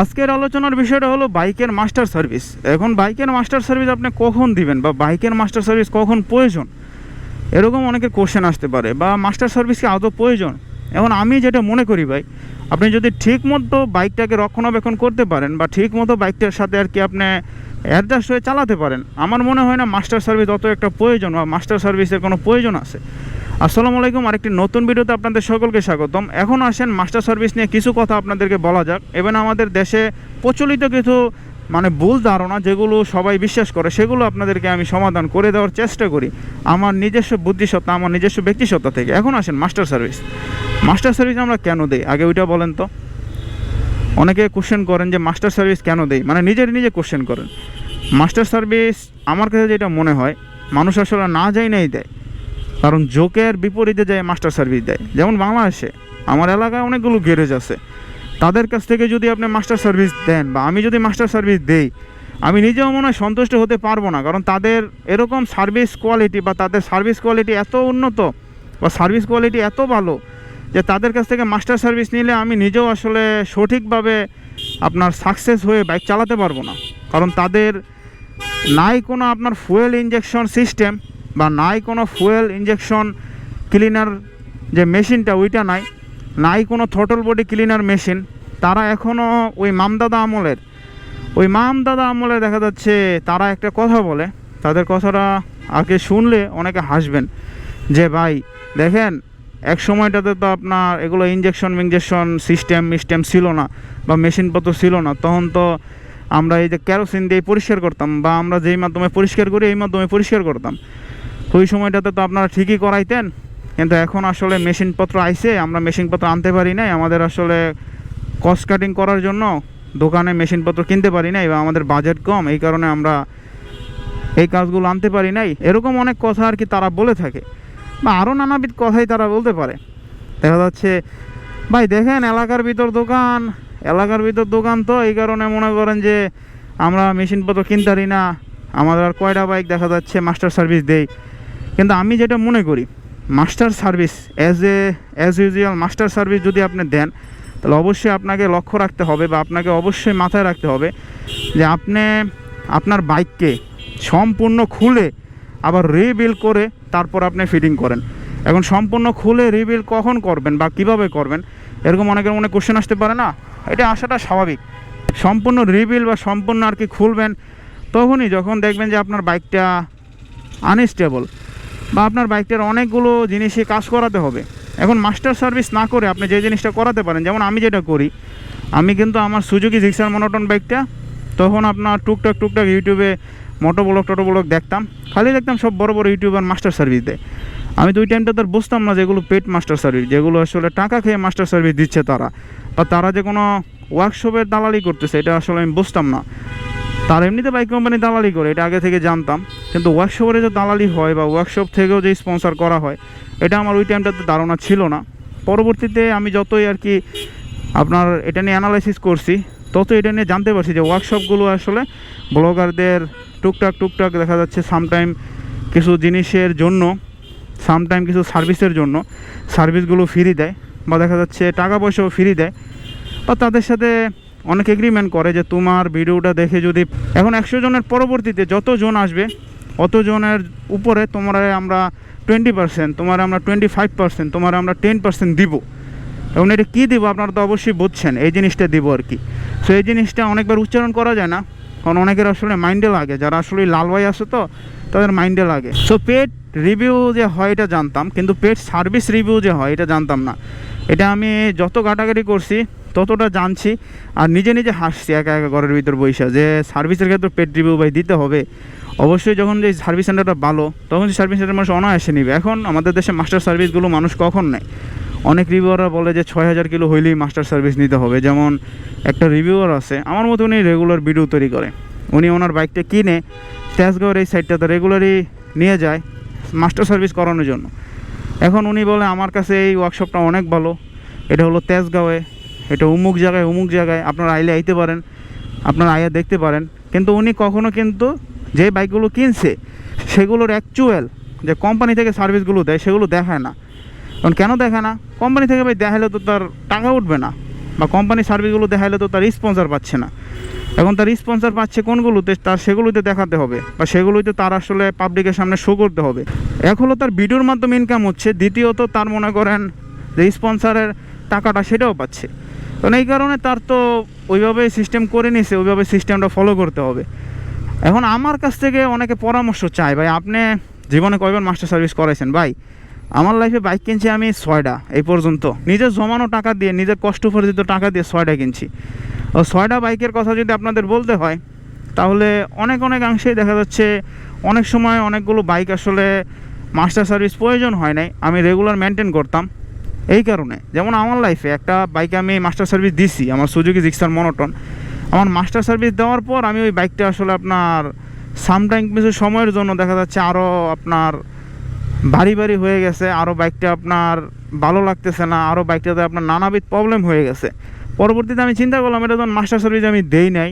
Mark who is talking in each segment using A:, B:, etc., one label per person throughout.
A: আজকের আলোচনার বিষয়টা হলো বাইকের মাস্টার সার্ভিস। এখন বাইকের মাস্টার সার্ভিস আপনি কখন দিবেন বা বাইকের মাস্টার সার্ভিস কখন প্রয়োজন? এরকম অনেকের কোশ্চেন আসতে পারে, বা মাস্টার সার্ভিস কি আদৌ প্রয়োজন? এখন আমি যেটা মনে করি ভাই আপনি যদি ঠিক মতো বাইকটাকে রক্ষণাবেক্ষণ করতে পারেন বা ঠিক মতো বাইকটার সাথে আর কি আপনি অ্যাডজাস্ট হয়ে চালাতে পারেন, আমার মনে হয় না মাস্টার সার্ভিস অত একটা প্রয়োজন বা মাস্টার সার্ভিসের কোনো প্রয়োজন আছে। আসসালামু আলাইকুম, আরেকটি নতুন ভিডিওতে আপনাদের সকলকে স্বাগতম। এখন আসেন মাস্টার সার্ভিস নিয়ে কিছু কথা আপনাদেরকে বলা যাক। এবং আমাদের দেশে প্রচলিত কিছু মানে ভুল ধারণা যেগুলো সবাই বিশ্বাস করে, সেগুলো আপনাদেরকে আমি সমাধান করে দেওয়ার চেষ্টা করি। আমার নিজস্ব বুদ্ধিসত্তা, আমার নিজস্ব ব্যক্তিসত্তা থেকে। এখন আসেন মাস্টার সার্ভিস মাস্টার সার্ভিস আমরা কেন দেই? আগে ওইটা বলেন তো। অনেকে কোশ্চেন করেন যে মাস্টার সার্ভিস কেন দেই? মানে নিজের নিজে কোশ্চেন করেন। মাস্টার সার্ভিস আমার কাছে যেটা মনে হয়, মানুষ আসলে না যাই নাই দেয়। কারণ জোকের বিপরীতে যায় মাস্টার সার্ভিস দেয়। যেমন বাংলাদেশে, আমার এলাকায় অনেকগুলো গ্যারেজ আছে। তাদের কাছ থেকে যদি আপনি মাস্টার সার্ভিস দেন বা আমি যদি মাস্টার সার্ভিস দেই, আমি নিজেও মনে হয় সন্তুষ্ট হতে পারব না। কারণ তাদের এরকম সার্ভিস কোয়ালিটি বা তাদের সার্ভিস কোয়ালিটি এত উন্নত বা সার্ভিস কোয়ালিটি এত ভালো যে তাদের কাছ থেকে মাস্টার সার্ভিস নিলে আমি নিজেও আসলে সঠিকভাবে আপনার সাকসেস হয়ে বাইক চালাতে পারব না। কারণ তাদের নাই কোনো আপনার ফুয়েল ইঞ্জেকশন সিস্টেম বা নাই কোনো ফুয়েল ইঞ্জেকশন ক্লিনার যে মেশিনটা, ওইটা নাই। নাই কোনো থটল বডি ক্লিনার মেশিন। তারা এখনও ওই মামদাদা আমলের, ওই মামদাদা আমলে দেখা যাচ্ছে তারা একটা কথা বলে। তাদের কথাটা আগে শুনলে অনেকে হাসবেন যে, ভাই, দেখেন এক সময়টাতে তো আপনার এগুলো ইঞ্জেকশন মিঞ্জেকশন সিস্টেম মিস্টেম ছিল না বা মেশিনপত্র ছিল না। তখন তো আমরা এই যে ক্যারোসিন দিয়ে পরিষ্কার করতাম বা আমরা যেই মাধ্যমে পরিষ্কার করি, এই মাধ্যমে পরিষ্কার করতাম। ওই সময়টাতে তো আপনারা ঠিকই করাইতেন, কিন্তু এখন আসলে মেশিনপত্র আইসে আমরা মেশিনপত্র আনতে পারি নাই। আমাদের আসলে কস্ট কাটিং করার জন্য দোকানে মেশিনপত্র কিনতে পারি নাই বা আমাদের বাজেট কম, এই কারণে আমরা এই কাজগুলো আনতে পারি নাই। এরকম অনেক কথা আর কি তারা বলে থাকে। বা আরও নানাবিধ কথাই তারা বলতে পারে। দেখা যাচ্ছে, ভাই দেখেন এলাকার ভিতর দোকান, এলাকার ভিতর দোকান তো এই কারণে মনে করেন যে আমরা মেশিনপত্র কিনতে পারি না, আমাদের আর কয়টা বাইক দেখা যাচ্ছে মাস্টার সার্ভিস দেই। কিন্তু আমি যেটা মনে করি, master service as a as usual master service যদি আপনি দেন, তাহলে অবশ্যই আপনাকে লক্ষ্য রাখতে হবে বা আপনাকে অবশ্যই মাথায় রাখতে হবে যে আপনি আপনার বাইককে সম্পূর্ণ খুলে আবার রিবিল করে তারপর আপনি ফিটিং করেন। এখন সম্পূর্ণ খুলে রিবিল কখন করবেন বা কীভাবে করবেন, এরকম অনেকের মনে কোশ্চেন আসতে পারে না? এটা আসাটা স্বাভাবিক। সম্পূর্ণ রিবিল বা সম্পূর্ণ আর কি খুলবেন, তখনই যখন দেখবেন যে আপনার বাইকটা আনস্টেবল বা আপনার বাইকটার অনেকগুলো জিনিসই কাজ করাতে হবে। এখন মাস্টার সার্ভিস না করে আপনি যে জিনিসটা করাতে পারেন, যেমন আমি যেটা করি, আমি কিন্তু আমার সুজুকি জিক্সার মনোটন বাইকটা তখন আপনার টুকটাক টুকটাক ইউটিউবে মোটো ব্লগ টোটো ব্লগ দেখতাম, খালি দেখতাম সব বড় বড় ইউটিউবার মাস্টার সার্ভিস দেয়। আমি তো ওই টাইমটা তো আর বুঝতাম না যেগুলো পেট মাস্টার সার্ভিস যেগুলো আসলে টাকা খেয়ে মাস্টার সার্ভিস দিচ্ছে তারা। বা তারা যে কোনো ওয়ার্কশপের দালালি করতেছে, এটা আসলে আমি বুঝতাম না। তার এমনিতে বাইক কোম্পানি দালালি করে, এটা আগে থেকে জানতাম। কিন্তু ওয়ার্কশপের যে দালালি হয় বা ওয়ার্কশপ থেকেও যে স্পন্সর করা হয়, এটা আমার ওই টাইমটাতে ধারণা ছিল না। পরবর্তীতে আমি যতই আর কি আপনার এটা নিয়ে অ্যানালাইসিস করছি তত এটা নিয়ে জানতে পারছি যে ওয়ার্কশপগুলো আসলে ব্লগারদের টুকটাক টুকটাক দেখা যাচ্ছে সামটাইম কিছু জিনিসের জন্য সামটাইম কিছু সার্ভিসের জন্য সার্ভিসগুলো ফ্রি দেয় বা দেখা যাচ্ছে টাকা পয়সাও ফ্রি দেয় বা তাদের সাথে অনেক এগ্রিমেন্ট করে যে তোমার ভিডিওটা দেখে যদি, এখন একশো জনের পরবর্তীতে যত জন আসবে অত জনের উপরে তোমার আমরা টোয়েন্টি পার্সেন্ট তোমার আমরা টোয়েন্টি ফাইভ পার্সেন্ট তোমার আমরা টেন পার্সেন্ট দিব। এবং এটা কী দিব আপনারা তো অবশ্যই বুঝছেন, এই জিনিসটা দিব আর কি। সো এই জিনিসটা অনেকবার উচ্চারণ করা যায় না। কারণ অনেকের আসলে মাইন্ডে লাগে। যারা আসলে লাল ভাই আছে তো, তাদের মাইন্ডে লাগে। সো পেট রিভিউ যে হয় এটা জানতাম, কিন্তু পেট সার্ভিস রিভিউ যে হয় এটা জানতাম না। এটা আমি যত ঘাটাঘাটি করছি, ততটা জানছি আর নিজে নিজে হাসছি একা একা ঘরের ভিতর বৈশা যে সার্ভিসের ক্ষেত্রে পেট রিভিউ ভাই দিতে হবে। অবশ্যই যখন যে সার্ভিস সেন্টারটা ভালো, তখন সার্ভিস সেন্টার মানুষ অনায়াসে নিবে। এখন আমাদের দেশে মাস্টার সার্ভিসগুলো মানুষ কখন নেয়? অনেক রিভিউয়াররা বলে যে ছয় হাজার কিলো হইলেই মাস্টার সার্ভিস নিতে হবে। যেমন একটা রিভিউয়ার আছে, আমার মতো উনি রেগুলার ভিডিও তৈরি করে। উনি ওনার বাইকটা কিনে তেজগাঁওয়ের এই সাইডটাতে রেগুলারই নিয়ে যায় মাস্টার সার্ভিস করানোর জন্য। এখন উনি বলে, আমার কাছে এই ওয়ার্কশপটা অনেক ভালো। এটা হলো তেজগাঁওয়ে, এটা উমুক জায়গায় উমুক জায়গায়। আপনারা আইলে আইতে পারেন, আপনারা আইয়া দেখতে পারেন। কিন্তু উনি কখনো কিন্তু যে বাইকগুলো কিনছে, সেগুলোর অ্যাকচুয়াল যে কোম্পানি থেকে সার্ভিসগুলো দেয়, সেগুলো দেখায় না। কারণ কেন দেখে না? কোম্পানি থেকে ভাই দেখালে তো তার টাকা উঠবে না। বা কোম্পানি সার্ভিসগুলো দেখাইলে তো তার স্পন্সর পাচ্ছে না। এখন তার স্পন্সর পাচ্ছে কোনগুলোতে? তার সেগুলোতে দেখাতে হবে। বা সেগুলোতে তার আসলে পাবলিকের সামনে শো করতে হবে। এক হলো তার ভিডিওর মাধ্যমে ইনকাম হচ্ছে। দ্বিতীয়ত তার মনে করেন যে স্পন্সরের টাকাটা সেটাও পাচ্ছে। কারণ এই কারণে তার তো ওইভাবে সিস্টেম করে নিছে ওইভাবে সিস্টেমটা ফলো করতে হবে। এখন আমার কাছ থেকে অনেকে পরামর্শ চায়, ভাই আপনি জীবনে কয়বার মাস্টার সার্ভিস করাইছেন? ভাই আমার লাইফে বাইক কিনছি আমি ছয়টা, এই পর্যন্ত। নিজের জমানো টাকা দিয়ে নিজের কষ্ট উপার্জিত টাকা দিয়ে ছয়টা কিনছি। ও ছয়টা বাইকের কথা যদি আপনাদের বলতে হয়, তাহলে অনেক অনেকাংশেই দেখা যাচ্ছে অনেক সময় অনেকগুলো বাইক আসলে মাস্টার সার্ভিস প্রয়োজন হয় নাই, আমি রেগুলার মেনটেন করতাম। এই কারণে, যেমন আমার লাইফে একটা বাইকে আমি মাস্টার সার্ভিস দিছি, আমার সুজুকি জিক্সার মনোটন আমার মাস্টার সার্ভিস দেওয়ার পর আমি ওই বাইকটা আসলে আপনার সামটাইম কিছু সময়ের জন্য দেখা যাচ্ছে আরও আপনার ভারী ভারী হয়ে গেছে আরও বাইকটা আপনার ভালো লাগতেছে না আরও বাইকটাতে আপনার নানাবিধ প্রবলেম হয়ে গেছে। পরবর্তীতে আমি চিন্তা করলাম, এটা যখন মাস্টার সার্ভিস আমি দেই নাই,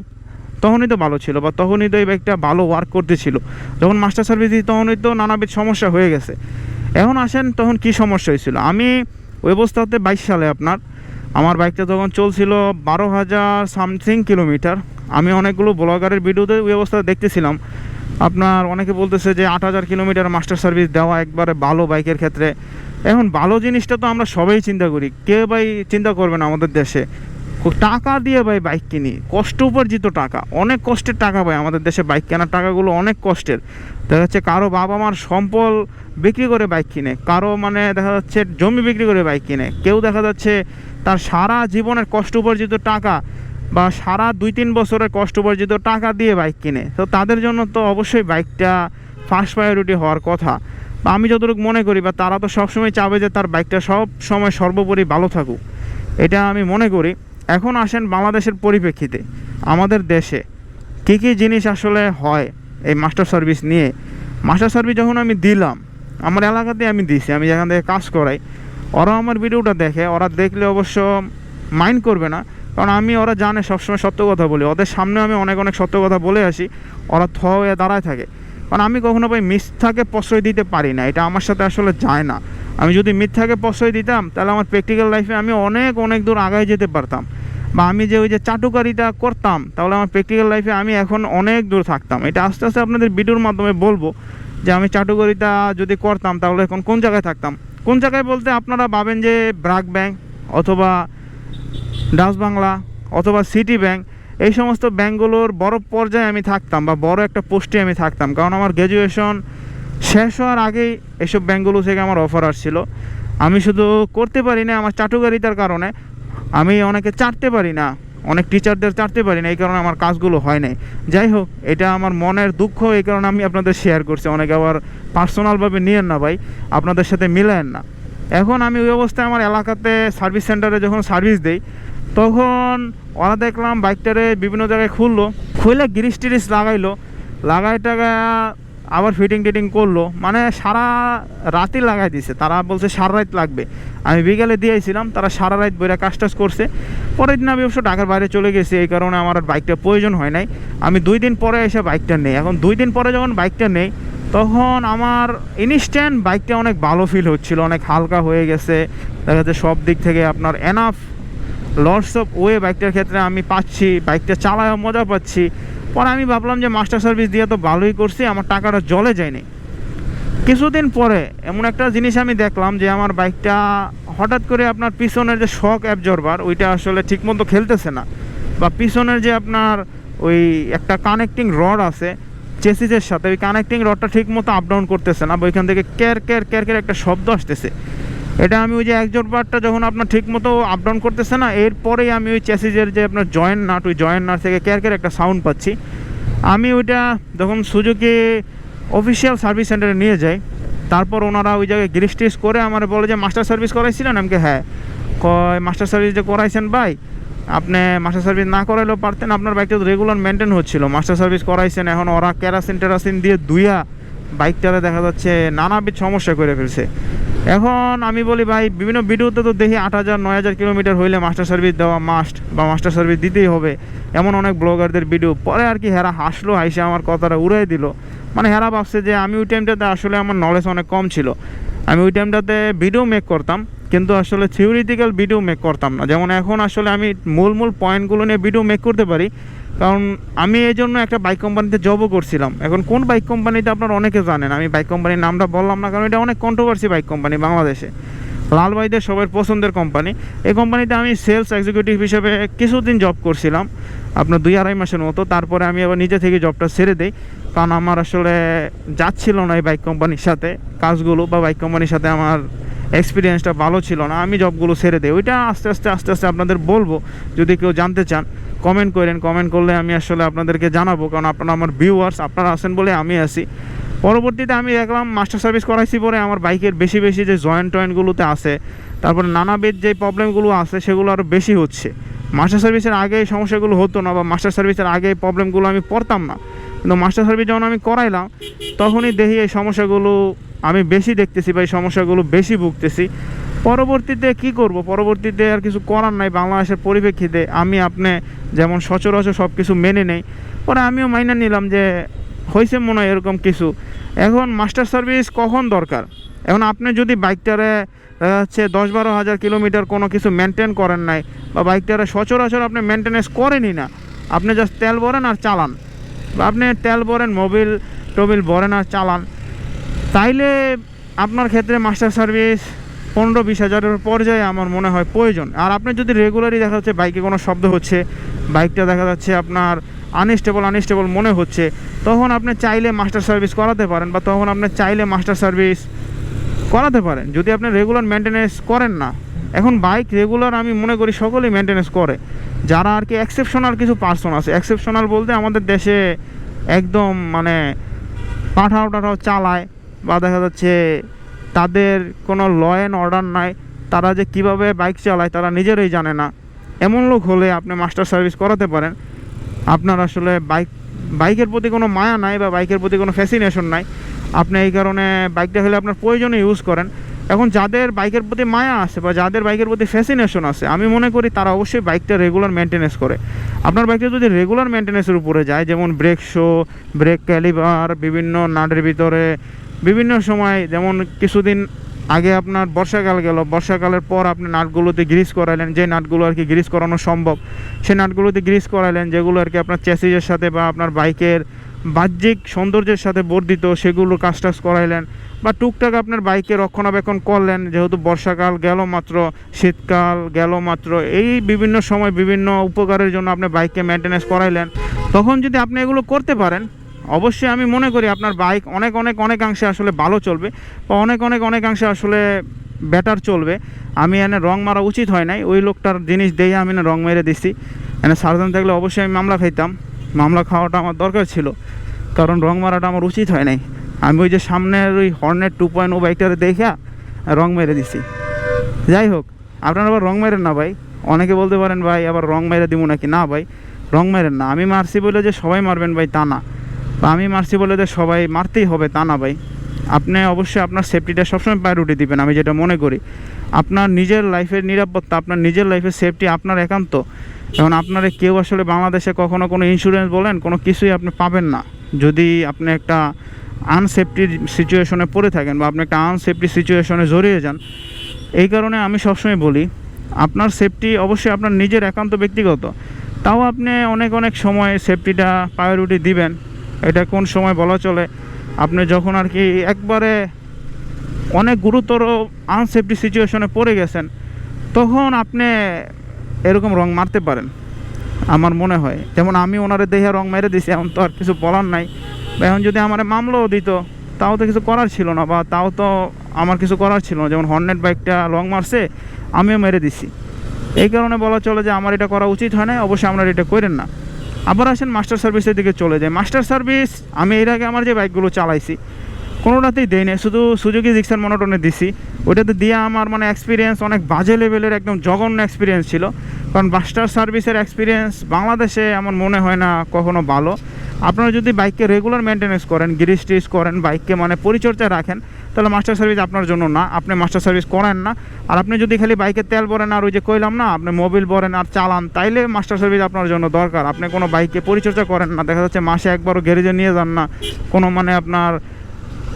A: তখনই তো ভালো ছিল বা তখনই তো এই বাইকটা ভালো ওয়ার্ক করতেছিল যখন মাস্টার সার্ভিস দিই, তখনই তো নানাবিধ সমস্যা হয়ে গেছে। এখন আসেন, তখন কি সমস্যা হয়েছিল? আমি ওই অবস্থাতে বাইশ সালে আপনার, আমার বাইকটা তখন চলছিল বারো হাজার সামথিং কিলোমিটার আমি অনেকগুলো ব্লগারের ভিডিওতে ওই অবস্থা দেখতেছিলাম। আপনার অনেকে বলতেছে যে আট হাজার কিলোমিটার মাস্টার সার্ভিস দেওয়া একবারে ভালো বাইকের ক্ষেত্রে। এখন ভালো জিনিসটা তো আমরা সবাই চিন্তা করি। কে ভাই চিন্তা করবে না আমাদের দেশে? টাকা দিয়ে ভাই বাইক কিনি। কষ্ট উপার্জিত টাকা। অনেক কষ্টের টাকা ভাই আমাদের দেশে বাইক কেনার টাকাগুলো অনেক কষ্টের। দেখা যাচ্ছে কারও বাবা মার সম্পল বিক্রি করে বাইক কিনে। কারও মানে দেখা যাচ্ছে জমি বিক্রি করে বাইক কিনে। কেউ দেখা যাচ্ছে তার সারা জীবনের কষ্ট উপার্জিত টাকা বা সারা দুই তিন বছরের কষ্ট উপার্জিত টাকা দিয়ে বাইক কিনে। তো তাদের জন্য তো অবশ্যই বাইকটা ফার্স্ট প্রায়োরিটি হওয়ার কথা। বা আমি যতটুকু মনে করি বা তারা তো সবসময় চাবে যে তার বাইকটা সব সময় সর্বোপরি ভালো থাকুক। এটা আমি মনে করি। এখন আসেন বাংলাদেশের পরিপ্রেক্ষিতে। আমাদের দেশে কী কী জিনিস আসলে হয় এই মাস্টার সার্ভিস নিয়ে? মাস্টার সার্ভিস যখন আমি দিলাম, আমার এলাকাতে আমি দিছি আমি যেখান থেকে কাজ করাই ওরা আমার ভিডিওটা দেখে, ওরা দেখলে অবশ্য মাইন্ড করবে না। কারণ আমি, ওরা জানে, সবসময় সত্য কথা বলি। ওদের সামনে আমি অনেক অনেক সত্য কথা বলে আসি। ওরা থ হয়ে দাঁড়ায় থাকে। কারণ আমি কখনো ভাই মিথ্যাকে প্রশ্রয় দিতে পারি না। এটা আমার সাথে আসলে যায় না। আমি যদি মিথ্যাকে প্রশ্রয় দিতাম, তাহলে আমার প্র্যাকটিক্যাল লাইফে আমি অনেক অনেক দূর আগায় যেতে পারতাম। বা আমি যে ওই যে চাটুকারিতা করতাম, তাহলে আমার প্র্যাকটিক্যাল লাইফে আমি এখন অনেক দূর থাকতাম। এটা আস্তে আস্তে আপনাদের ভিডিওর মাধ্যমে বলব যে আমি চাটুকারিতা যদি করতাম, তাহলে এখন কোন জায়গায় থাকতাম? কোন জায়গায় বলতে আপনারা ভাবেন যে ব্রাক ব্যাংক অথবা ডাচ বাংলা অথবা সিটি ব্যাংক, এই সমস্ত ব্যাংকগুলোর বড় পর্যায়ে আমি থাকতাম বা বড় একটা পোস্টে আমি থাকতাম। কারণ আমার গ্র্যাজুয়েশন শেষ হওয়ার আগেই এসব ব্যাংকগুলো থেকে আমার অফার আসছিল। আমি শুধু করতে পারি না, আমার চাটুকারিতার কারণে আমি অনেকে চাটতে পারি না, অনেক টিচারদের চাটতে পারি না, এই কারণে আমার কাজগুলো হয় নাই। যাই হোক, এটা আমার মনের দুঃখ, এই কারণে আমি আপনাদের শেয়ার করছি। অনেকে আবার পার্সোনালভাবে নিয়েন না ভাই, আপনাদের সাথে মিলেন না। এখন আমি ওই অবস্থায় আমার এলাকাতে সার্ভিস সেন্টারে যখন সার্ভিস দেই তখন ওরা দেখলাম বাইকটারে বিভিন্ন জায়গায় খুললো, খুলে গিরিস টিরিস লাগাইলো লাগাই টাকা আবার ফিটিং টিটিং করল। মানে সারা রাতই লাগাই দিছে, তারা বলছে সারা রাত লাগবে। আমি বিকালে দিয়েছিলাম তারা সারা রাত বইরা কাজ টাজ করছে। পরের দিন আমি অবশ্য ঢাকার বাইরে চলে গেছি, এই কারণে আমার আর বাইকটা প্রয়োজন হয় নাই। আমি দুই দিন পরে এসে বাইকটা নেই, এখন দুই দিন পরে যখন বাইকটা নেই, তখন আমার ইনস্ট্যান্ট বাইকটা অনেক ভালো ফিল হচ্ছিল, অনেক হালকা হয়ে গেছে। দেখা যাচ্ছে সব দিক থেকে আপনার এনাফ লর্ডস অফ ওয়ে বাইকটার ক্ষেত্রে আমি পাচ্ছি বাইকটা চালায় মজা পাচ্ছি। পরে আমি ভাবলাম যে মাস্টার সার্ভিস দিয়ে তো ভালোই করছি, আমার টাকাটা জলে যায়নি। কিছুদিন পরে এমন একটা জিনিস আমি দেখলাম যে আমার বাইকটা হঠাৎ করে আপনার পিছনের যে শক অ্যাবজর্বার ওইটা আসলে ঠিকমতো খেলতেছে না। বা পিছনের যে আপনার ওই একটা কানেক্টিং রড আছে চেসিসের সাথে, ওই কানেক্টিং রডটা ঠিকমতো আপ ডাউন করতেছে না, বা ওইখান থেকে ক্যার ক্যার ক্যার ক্যার একটা শব্দ আসতেছে। এটা আমি ওই যে একজোট বারটা যখন আপনার ঠিকমতো আপ ডাউন করতেছে না, এরপরেই আমি ওই চ্যাসিজের যে আপনার জয়েন্ট নাট ওই জয়েন্ট নাট থেকে ক্যার ক্যার একটা সাউন্ড পাচ্ছি। আমি ওইটা যখন সুযোগে অফিসিয়াল সার্ভিস সেন্টারে নিয়ে যাই, তারপর ওনারা ওই জায়গায় গ্রিস টিস করে আমার বলে যে মাস্টার সার্ভিস করাইছিলেন? আমাকে হ্যাঁ। কয় মাস্টার সার্ভিস যে করাইছেন ভাই, আপনি মাস্টার সার্ভিস না করাইলেও পারতেন, আপনার বাইকটা তো রেগুলার মেনটেন হচ্ছিল। মাস্টার সার্ভিস করাইছেন, এখন ওরা কেরাসিন টেরাসিন দিয়ে দুইয়া বাইকটারে দেখা যাচ্ছে নানাবিধ সমস্যা করে ফেলছে। এখন আমি বলি ভাই, বিভিন্ন ভিডিওতে তো দেখি আট হাজার, নয় হাজার কিলোমিটার হইলে মাস্টার সার্ভিস দেওয়া মাস্ট বা মাস্টার সার্ভিস দিতেই হবে। এমন অনেক ব্লগারদের ভিডিও পরে আর কি হেরা হাসলো, হাসে আমার কথাটা উড়াই দিল। মানে হেরা ভাবছে যে আমি ওই টাইমটাতে আসলে আমার নলেজ অনেক কম ছিল। আমি ওই টাইমটাতে ভিডিও মেক করতাম, কিন্তু আসলে থিওরিটিক্যাল ভিডিও মেক করতাম না। যেমন এখন আসলে আমি মূল মূল পয়েন্টগুলো নিয়ে ভিডিও মেক করতে পারি কারণ আমি এই জন্য একটা বাইক কোম্পানিতে জবও করছিলাম। এখন কোন বাইক কোম্পানিতে আপনারা অনেকে জানেন, আমি বাইক কোম্পানির নামটা বললাম না, কারণ এটা অনেক কন্ট্রোভার্সি বাইক কোম্পানি বাংলাদেশে। লাল ভাইদের সবার পছন্দের কোম্পানি এই কোম্পানিতে আমি সেলস এক্সিকিউটিভ হিসেবে কিছুদিন জব করছিলাম, আপনার দুই আড়াই মাসের মতো। তারপরে আমি আবার নিজে থেকে জবটা ছেড়ে দিই, কারণ আমার আসলে যাচ্ছিল না এই বাইক কোম্পানির সাথে। কাজগুলো বা বাইক কোম্পানির সাথে আমার এক্সপিরিয়েন্সটা ভালো ছিল না, আমি জবগুলো ছেড়ে দিই। ওইটা আস্তে আস্তে আস্তে আস্তে আপনাদের বলব, যদি কেউ জানতে চান কমেন্ট করেন। কমেন্ট করলে আমি আসলে আপনাদেরকে জানাব, কারণ আপনারা আমার ভিউয়ার্স আপনারা আছেন বলে আমি আছি। পরবর্তীতে আমি দেখলাম মাস্টার সার্ভিস করাইছি পরে আমার বাইকের বেশি বেশি যে জয়েন্ট টয়েন্টগুলোতে আছে, তারপরে নানাবিধ যে প্রবলেমগুলো আছে, সেগুলো আরও বেশি হচ্ছে। মাস্টার সার্ভিসের আগে সমস্যাগুলো হতো না, বা মাস্টার সার্ভিসের আগে প্রবলেমগুলো আমি পড়তাম না। কিন্তু মাস্টার সার্ভিস যখন আমি করাইলাম, তখনই দেখি এই সমস্যাগুলো আমি বেশি দেখতেছি বা এই সমস্যাগুলো বেশি ভুগতেছি। পরবর্তীতে কি করব? পরবর্তীতে আর কিছু করার নাই। বাংলাদেশের পরিপ্রেক্ষিতে আমি আপনি যেমন সচরাচর সব কিছু মেনে নেই, পরে আমিও মাইনে নিলাম যে হয়েছে মনে হয় এরকম কিছু। এখন মাস্টার সার্ভিস কখন দরকার? এখন আপনি যদি বাইকটারে হচ্ছে দশ বারো হাজার কিলোমিটার কোনো কিছু মেনটেন করেন নাই বা বাইকটারে সচরাচর আপনি মেনটেনেন্স করেনই না, আপনি জাস্ট তেল ভরেন আর চালান। আপনি তেল ভরেন, মোবিল টোবিল ভরেন আর চালান। তাইলে আপনার ক্ষেত্রে মাস্টার সার্ভিস পনেরো বিশ হাজারের পর্যায়ে আমার মনে হয় প্রয়োজন। আর আপনি যদি রেগুলারই দেখা যাচ্ছে বাইকে কোনো শব্দ হচ্ছে, বাইকটা দেখা যাচ্ছে আপনার আনস্টেবল আনস্টেবল মনে হচ্ছে, তখন আপনি চাইলে মাস্টার সার্ভিস করাতে পারেন বা তখন আপনি চাইলে মাস্টার সার্ভিস করাতে পারেন। যদি আপনি রেগুলার মেনটেনেন্স করেন না, এখন বাইক রেগুলার আমি মনে করি সকলেই মেনটেনেন্স করে। যারা আর কি এক্সেপশনাল কিছু পার্সন আছে। এক্সেপশনাল বলতে আমাদের দেশে একদম মানে পাঠাও টাঠাও চালায় বা দেখা যাচ্ছে তাদের কোনো ল অ্যান্ড অর্ডার নাই, তারা যে কীভাবে বাইক চালায় তারা নিজেরাই জানে না। এমন লোক হলে আপনি মাস্টার সার্ভিস করাতে পারেন। আপনার আসলে বাইক বাইকের প্রতি কোনো মায়া নাই বা বাইকের প্রতি কোনো ফ্যাসিনেশন নাই। আপনি এই কারণে বাইকটা হলে আপনার প্রয়োজনে ইউজ করেন। এখন যাদের বাইকের প্রতি মায়া আছে বা যাদের বাইকের প্রতি ফ্যাসিনেশন আছে, আমি মনে করি তারা অবশ্যই বাইকটা রেগুলার মেনটেনেন্স করে। আপনার বাইকটা যদি রেগুলার মেনটেনেন্সের উপরে যায়, যেমন ব্রেক শো ব্রেক ক্যালিভার বিভিন্ন নাটের ভিতরে, বিভিন্ন সময় যেমন কিছুদিন আগে আপনার বর্ষাকাল গেল, বর্ষাকালের পর আপনি নাটগুলোতে গ্রিস করাইলেন যে নাটগুলো আর কি গ্রিস করানো সম্ভব সেই নাটগুলোতে গ্রিস করাইলেন যেগুলো আর কি আপনার চ্যাসিজের সাথে বা আপনার বাইকের বাহ্যিক সৌন্দর্যের সাথে বর্ধিত, সেগুলো কাজ টাজ করাইলেন বা টুকটাক আপনার বাইকে রক্ষণাবেক্ষণ করলেন, যেহেতু বর্ষাকাল গেল মাত্র, শীতকাল গেল মাত্র, এই বিভিন্ন সময় বিভিন্ন উপকারের জন্য আপনি বাইককে মেনটেনেন্স করাইলেন। তখন যদি আপনি এগুলো করতে পারেন, অবশ্যই আমি মনে করি আপনার বাইক অনেক অনেক অনেকাংশে আসলে ভালো চলবে বা অনেক অনেক অনেকাংশে আসলে বেটার চলবে। আমি এনে রং মারা উচিত হয় নাই, ওই লোকটার জিনিস দিয়ে আমি না রং মেরে দিছি। এনে সাবধান থাকলে অবশ্যই আমি মামলা খাইতাম। মামলা খাওয়াটা আমার দরকার ছিল, কারণ রং মারাটা আমার উচিত হয় নাই। আমি ওই যে সামনের ওই হর্নের টু পয়েন্ট ও বাইকটারে দেখা রং মেরে দিছি। যাই হোক, আপনারা আবার রং মেরেন না ভাই। অনেকে বলতে পারেন, ভাই, আবার রং মেরে দিব নাকি? না ভাই, রং মেরেন না। আমি মারছি বলে যে সবাই মারবেন ভাই, তা না। আমি মারছি বলে যে সবাই মারতেই হবে, তা না ভাই। আপনি অবশ্যই আপনার সেফটিটা সবসময় প্রায়োরিটি দিবেন, আমি যেটা মনে করি। আপনার নিজের লাইফের নিরাপত্তা, আপনার নিজের লাইফের সেফটি আপনার একান্ত। এখন আপনারা কেউ আসলে বাংলাদেশে কখনো কোনো ইন্স্যুরেন্স বলেন, কোনো কিছুই আপনি পাবেন না। যদি আপনি একটা আনসেফটির সিচুয়েশনে পড়ে থাকেন বা আপনি একটা আনসেফটি সিচুয়েশনে জড়িয়ে যান, এই কারণে আমি সবসময় বলি, আপনার সেফটি অবশ্যই আপনার নিজের একান্ত ব্যক্তিগত। তাও আপনি অনেক অনেক সময় সেফটিটা প্রায়োরিটি দিবেন, এটা কোন সময় বলা চলে, আপনি যখন আর কি একবারে অনেক গুরুতর আনসেফটি সিচুয়েশনে পড়ে গেছেন, তখন আপনি এরকম রং মারতে পারেন, আমার মনে হয়। যেমন আমি ওনারে দেখে রং মেরে দিছি, এখন তো আর কিছু বলার নাই। এখন যদি আমার মামলাও দিত, তাও তো কিছু করার ছিল না বা তাও তো আমার কিছু করার ছিল না। যেমন হর্নেট বাইকটা লং মারছে, আমিও মেরে দিছি। এই কারণে বলা চলে যে আমার এটা করা উচিত হয় না অবশ্যই আপনারা এটা করেন না। আবার আসেন মাস্টার সার্ভিসের দিকে চলে যায় মাস্টার সার্ভিস আমি এর আগে আমার যে বাইকগুলো চালাইছি, কোনোটাতেই দেই না শুধু সুযোগী জিক্সার মনোটনে দিছি। ওইটাতে দিয়ে আমার মানে এক্সপিরিয়েন্স অনেক বাজে লেভেলের একদম জঘন্য এক্সপিরিয়েন্স ছিল। কারণ মাস্টার সার্ভিসের এক্সপিরিয়েন্স বাংলাদেশে আমার মনে হয় না কখনো ভালো। আপনারা যদি বাইককে রেগুলার মেনটেনেন্স করেন গ্রিস টিস করেন, বাইককে মানে পরিচর্যা রাখেন, তাহলে মাস্টার সার্ভিস আপনার জন্য না। আপনি মাস্টার সার্ভিস করেন না। আর আপনি যদি খালি বাইকে তেল ভরেন আর ওই যে কইলাম না, আপনি মোবিল ভরেন আর চালান, তাইলে মাস্টার সার্ভিস আপনার জন্য দরকার। আপনি কোনো বাইককে পরিচর্যা করেন না। দেখা যাচ্ছে মাসে একবারও গ্যারেজে নিয়ে যান না। কোনো মানে আপনার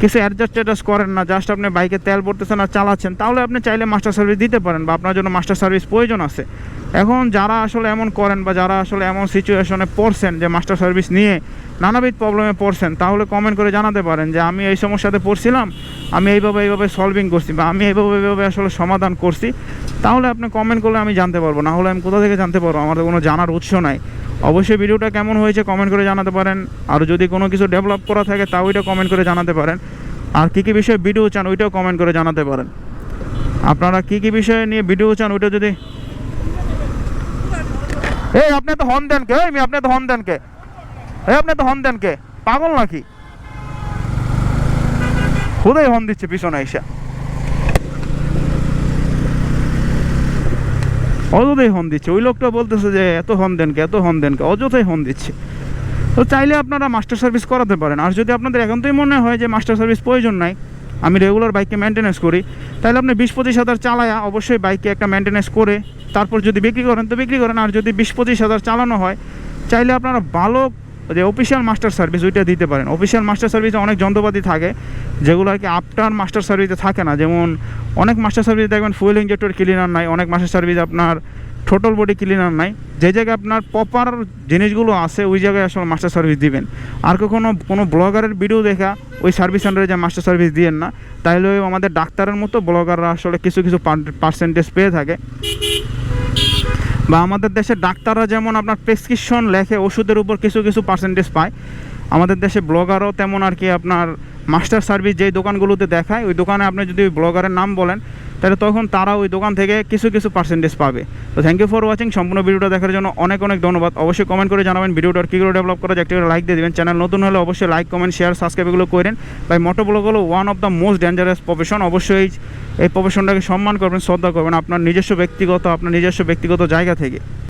A: কিছু অ্যাডজাস্ট ট্যাডজাস্ট করেন না। জাস্ট আপনি বাইকে তেল পড়তেছেন আর চালাচ্ছেন, তাহলে আপনি চাইলে মাস্টার সার্ভিস দিতে পারেন বা আপনার জন্য মাস্টার সার্ভিস প্রয়োজন আছে। এখন যারা আসলে এমন করেন বা যারা আসলে এমন সিচুয়েশনে পড়ছেন যে মাস্টার সার্ভিস নিয়ে নানাবিধ প্রবলেমে পড়ছেন, তাহলে কমেন্ট করে জানাতে পারেন যে আমি এই সমস্যাতে পড়ছিলাম, আমি এইভাবে এইভাবে সলভিং করছি বা আমি এইভাবে এইভাবে আসলে সমাধান করছি, তাহলে আপনি কমেন্ট করলে আমি জানতে পারব। না হলে আমি কোথা থেকে জানতে পারব? আমাদের কোনো জানার উৎস নাই। অবশ্যই ভিডিওটা কেমন হয়েছে কমেন্ট করে জানাতে পারেন। আর যদি কোনো কিছু ডেভেলপ করা থাকে তা ওইটা কমেন্ট করে জানাতে পারেন। আর কী কী বিষয়ে ভিডিও চান, ওইটাও কমেন্ট করে জানাতে পারেন। আপনারা কী কী বিষয়ে নিয়ে ভিডিও চান, ওইটা যদি এই, আপনি তো হর্ন দেন কে? এই আপনি তো হর্ন দেন কে? এই, আপনি তো হর্ন দেন কে? পাগল নাকি? খুদাই হর্ন দিচ্ছে পিছনে এসে। অযথাই হর্ন দিচ্ছে। ওই লোকটা বলতেছে যে, এত হর্ন দেন কে, এত হর্ন দেন কে, অযথাই হর্ন দিচ্ছে। তো চাইলে আপনারা মাস্টার সার্ভিস করাতে পারেন। আর যদি আপনাদের একান্তই মনে হয় যে মাস্টার সার্ভিস প্রয়োজন নাই আমি রেগুলার বাইককে মেনটেনেন্স করি। তাহলে আপনি বিশ পঁচিশ হাজার চালায়া অবশ্যই বাইককে একটা মেনটেনেন্স করে, তারপর যদি বিক্রি করেন তো বিক্রি করেন, আর যদি বিশ পঁচিশ হাজার চালানো হয়, চাইলে আপনারা ভালো যে অফিসিয়াল মাস্টার সার্ভিস ওইটা দিতে পারেন। অফিসিয়াল মাস্টার সার্ভিসে অনেক যন্ত্রপাতি থাকে, যেগুলো আর কি আফটার মাস্টার সার্ভিসে থাকে না। যেমন অনেক মাস্টার সার্ভিস দেখবেন ফুয়েল ইঞ্জেক্টর ক্লিনার নাই, অনেক মাস্টার সার্ভিস আপনার টোটাল বডি ক্লিনার নাই। যে জায়গায় আপনার প্রপার জিনিসগুলো আছে, ওই জায়গায় আসলে মাস্টার সার্ভিস দিবেন। আর কখনো কোনো ব্লগারের ভিডিও দেখা, ওই সার্ভিস সেন্টারে যে মাস্টার সার্ভিস দিয়েন না, তাহলে আমাদের ডাক্তারের মতো ব্লগাররা আসলে কিছু কিছু পার্সেন্টেজ পেয়ে থাকে। বা আমাদের দেশের ডাক্তাররা যেমন আপনার প্রেসক্রিপশন লেখে, ওষুধের উপর কিছু কিছু পার্সেন্টেজ পায়। আমাদের দেশে ব্লগারও তেমন আর কি আপনার মাস্টার সার্ভিস যেই দোকানগুলোতে দেখায়, ওই দোকানে আপনি যদি ব্লগারের নাম বলেন, তাহলে তখন তারা ওই দোকান থেকে কিছু কিছু পার্সেন্টেজ পাবে। তো থ্যাংক ইউ ফর ওয়াচিং সম্পূর্ণ ভিডিওটা দেখার জন্য অনেক অনেক ধন্যবাদ। অবশ্যই কমেন্ট করে জানাবেন, ভিডিওটার কী করে ডেভেলপ করা যায়, একটি লাইক দিয়ে দেবেন। চ্যানেল নতুন হলে অবশ্যই লাইক কমেন্ট শেয়ার সাবস্ক্রাইব এগুলো করেন। ভাই মোটো ব্লগ হলো one of the most dangerous profession অবশ্যই এই প্রফেশনটাকে সম্মান করবেন, শ্রদ্ধা করবেন আপনার নিজস্ব ব্যক্তিগত, আপনার নিজস্ব ব্যক্তিগত জায়গা থেকে।